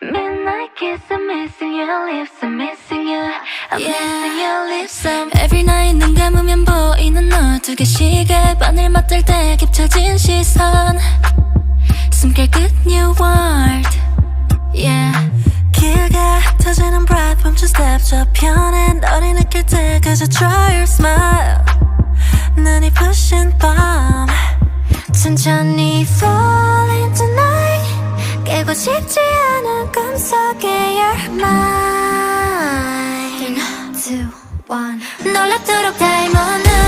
Midnight kiss, I'm missing your lips, I'm missing you. I'm missing your lips, I'm Every night 눈 감으면 보이는 너 두개 시계 바늘 맞댈 때 겹쳐진 시선 숨길 끝 new world Yeah 길게 터지는 breath 멈춘 step 저편에 너를 느낄 때 그저 try your smile 눈이 부신 밤 천천히 fall into night 깨고 싶지 않 은 꿈속에 you're mine two one 놀랍도록 닮은 눈